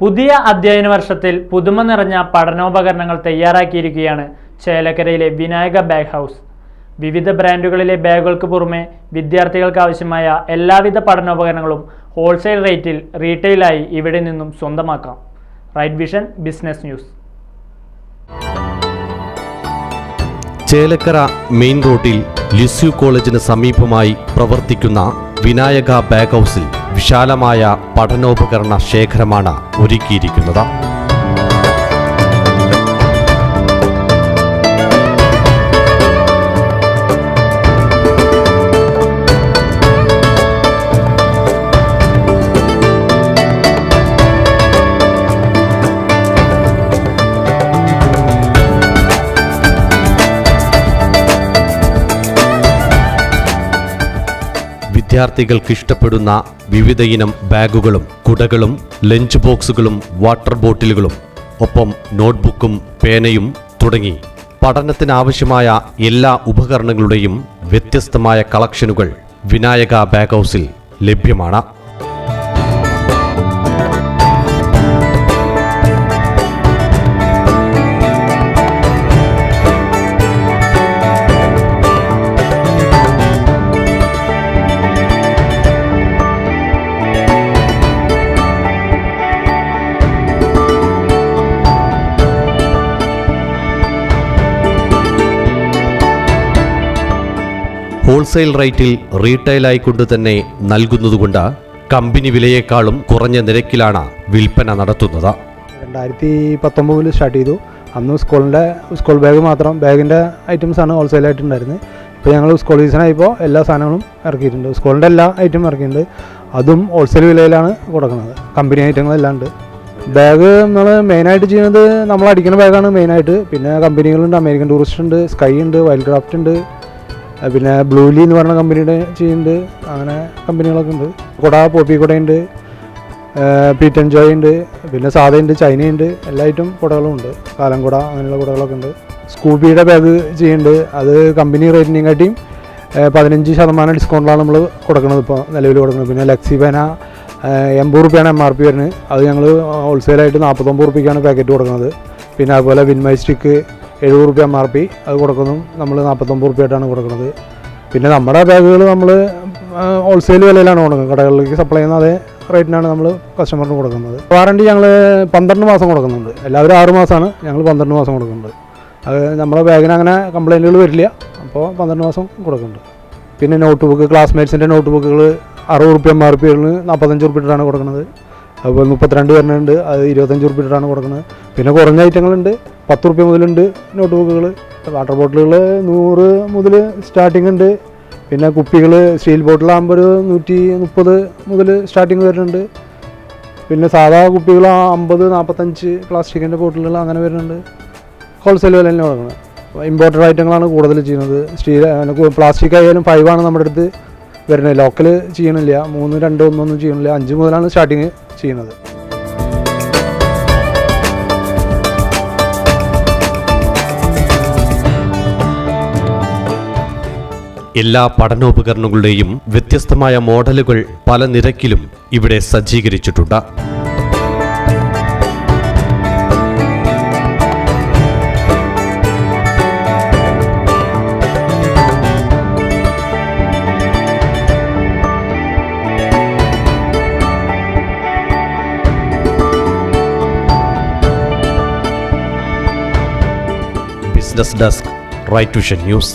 പുതിയ അധ്യയന വർഷത്തിൽ പുതുമ നിറഞ്ഞ പഠനോപകരണങ്ങൾ തയ്യാറാക്കിയിരിക്കുകയാണ് ചേലക്കരയിലെ വിനായക ബാഗ് ഹൗസ് വിവിധ ബ്രാൻഡുകളിലെ ബാഗുകൾക്ക് പുറമെ വിദ്യാർത്ഥികൾക്ക് ആവശ്യമായ എല്ലാവിധ പഠനോപകരണങ്ങളും ഹോൾസെയിൽ റേറ്റിൽ റീറ്റെയിലായി ഇവിടെ നിന്നും സ്വന്തമാക്കാം. Right Vision business news Chelakkara main റോഡിൽ ലിസ്യു കോളേജിന് സമീപമായി പ്രവർത്തിക്കുന്ന വിനായക ബാഗ് ഹൗസിൽ വിശാലമായ പഠനോപകരണ ശേഖരമാണ് ഒരുക്കിയിരിക്കുന്നത്. വിദ്യാർത്ഥികൾക്ക് ഇഷ്ടപ്പെടുന്ന വിവിധയിനം ബാഗുകളും കുടകളും ലഞ്ച് ബോക്സുകളും വാട്ടർ ബോട്ടിലുകളും ഒപ്പം നോട്ട്ബുക്കും പേനയും തുടങ്ങി. പഠനത്തിനാവശ്യമായ എല്ലാ ഉപകരണങ്ങളുടെയും വ്യത്യസ്തമായ കളക്ഷനുകൾ വിനായക ബാഗ് ഹൗസിൽ ലഭ്യമാണ്. ഹോൾസെയിൽ റേറ്റിൽ റീറ്റെയിലായി കൊണ്ട് തന്നെ നൽകുന്നതുകൊണ്ട് കമ്പനി വിലയേക്കാളും കുറഞ്ഞ നിരക്കിലാണ് വിൽപ്പന നടത്തുന്നത്. രണ്ടായിരത്തി പത്തൊമ്പതിൽ സ്റ്റാർട്ട് ചെയ്തു. അന്ന് സ്കൂളിന്റെ സ്കൂൾ ബാഗ് മാത്രം ബാഗിന്റെ ഐറ്റംസാണ് ഹോൾസെയിലായിട്ട് ഉണ്ടായിരുന്നത്. ഇപ്പോൾ ഞങ്ങൾ സ്കൂൾ സീസണായപ്പോൾ എല്ലാ സാധനങ്ങളും ഇറക്കിയിട്ടുണ്ട്. സ്കൂളിന്റെ എല്ലാ ഐറ്റം ഇറക്കിയിട്ടുണ്ട്. അതും ഹോൾസെയിൽ വിലയിലാണ് കൊടുക്കുന്നത്. കമ്പനി ഐറ്റങ്ങളെല്ലാം ഉണ്ട്. ബാഗ് നമ്മൾ മെയിനായിട്ട് ചെയ്യുന്നത് നമ്മൾ അടിക്കുന്ന ബാഗാണ് മെയിനായിട്ട് പിന്നെ കമ്പനികളുണ്ട് അമേരിക്കൻ ടൂറിസ്റ്റ് ഉണ്ട് സ്കൈ ഉണ്ട് വൈൽഡ് ക്രാഫ്റ്റ് ഉണ്ട്. പിന്നെ ബ്ലൂലി എന്ന് പറയുന്ന കമ്പനിയുടെ ചെയ്യുന്നുണ്ട്. അങ്ങനെ കമ്പനികളൊക്കെ ഉണ്ട്. കുട പോപ്പി കുടയുണ്ട് പീറ്റൻ ജോയ് ഉണ്ട്. പിന്നെ സാധയുണ്ട് ചൈനയുണ്ട് എല്ലാ ഐറ്റം കുടകളും ഉണ്ട്. കാലം കുട അങ്ങനെയുള്ള കുടകളൊക്കെ ഉണ്ട്. സ്കൂബിയുടെ ബാഗ് ചെയ്യുന്നുണ്ട്. അത് കമ്പനി റേറ്റിനെയും കാട്ടിയും പതിനഞ്ച് ശതമാനം ഡിസ്കൗണ്ടിലാണ് നമ്മൾ കൊടുക്കുന്നത് ഇപ്പോൾ നിലവിൽ കൊടുക്കുന്നത് പിന്നെ ലക്സി പേന എൺപത് റുപ്യാണ് എം ആർ പി വരുന്നത്. അത് ഞങ്ങൾ ഹോൾസെയിലായിട്ട് നാൽപ്പത്തൊമ്പത് റുപ്യക്കാണ് പാക്കറ്റ് കൊടുക്കുന്നത് പിന്നെ അതുപോലെ വിൻമൈ സ്റ്റിക്ക് എഴുപത് റുപ്യ എം ആർ പി അത് കൊടുക്കുന്നു. നമ്മൾ നാൽപ്പത്തൊമ്പത് റുപ്യായിട്ടാണ് കൊടുക്കുന്നത്. പിന്നെ നമ്മുടെ ബാഗുകൾ നമ്മൾ ഹോൾസെയിൽ വിലയിലാണ് കൊടുക്കുന്നത്. കടകളിലേക്ക് സപ്ലൈ ചെയ്യുന്ന അതേ റേറ്റിനാണ് നമ്മൾ കസ്റ്റമറിന് കൊടുക്കുന്നത്. വാറണ്ടി ഞങ്ങൾ പന്ത്രണ്ട് മാസം കൊടുക്കുന്നുണ്ട്. എല്ലാവരും ആറ് മാസമാണ് ഞങ്ങൾ പന്ത്രണ്ട് മാസം കൊടുക്കുന്നുണ്ട്. അത് നമ്മുടെ ബാഗിന് അങ്ങനെ കംപ്ലൈന്റുകൾ വരില്ല. അപ്പോൾ പന്ത്രണ്ട് മാസം കൊടുക്കുന്നുണ്ട്. പിന്നെ നോട്ട് ബുക്ക് ക്ലാസ്മേറ്റ്സിന്റെ നോട്ട് ബുക്കുകൾ അറുപത് റുപ്യ എം ആർ പികളിന് നാൽപ്പത്തഞ്ച് റുപ്യ ഇട്ടാണ് കൊടുക്കുന്നത്. അതുപോലെ മുപ്പത്തിരണ്ട് വരുന്നുണ്ട് അത് ഇരുപത്തഞ്ച് റുപ്യയിട്ടാണ് കൊടുക്കുന്നത്. പിന്നെ കുറഞ്ഞ ഐറ്റങ്ങളുണ്ട്. പത്ത് റുപ്യ മുതലുണ്ട് നോട്ട് ബുക്കുകൾ വാട്ടർ ബോട്ടിലുകൾ നൂറ് മുതൽ സ്റ്റാർട്ടിംഗ് ഉണ്ട്. പിന്നെ കുപ്പികൾ സ്റ്റീൽ ബോട്ടിലാകുമ്പോൾ ഒരു നൂറ്റി മുപ്പത് മുതൽ സ്റ്റാർട്ടിങ് വരുന്നുണ്ട്. പിന്നെ സാധാ കുപ്പികൾ അമ്പത് നാൽപ്പത്തഞ്ച് പ്ലാസ്റ്റിക്കിന്റെ ബോട്ടിലുകൾ അങ്ങനെ വരുന്നുണ്ട്. ഹോൾസെയിൽ വില തന്നെ കൊടുക്കുന്നത്. ഇമ്പോർട്ടഡ് ഐറ്റങ്ങളാണ് കൂടുതൽ ചെയ്യുന്നത്. സ്റ്റീൽ പ്ലാസ്റ്റിക് ആയാലും ഫൈവ് ആണ് നമ്മുടെ അടുത്ത്. വരുന്നത്. ലോക്കൽ ചെയ്യണില്ല. മൂന്ന് രണ്ട് ഒന്നൊന്നും ചെയ്യണില്ല. അഞ്ച് മുതലാണ് സ്റ്റാർട്ടിങ് ചെയ്യുന്നത്. എല്ലാ പഠനോപകരണങ്ങളുടെയും വ്യത്യസ്തമായ മോഡലുകൾ പല നിരക്കിലും ഇവിടെ സജ്ജീകരിച്ചിട്ടുണ്ട്. Business desk Right Vision news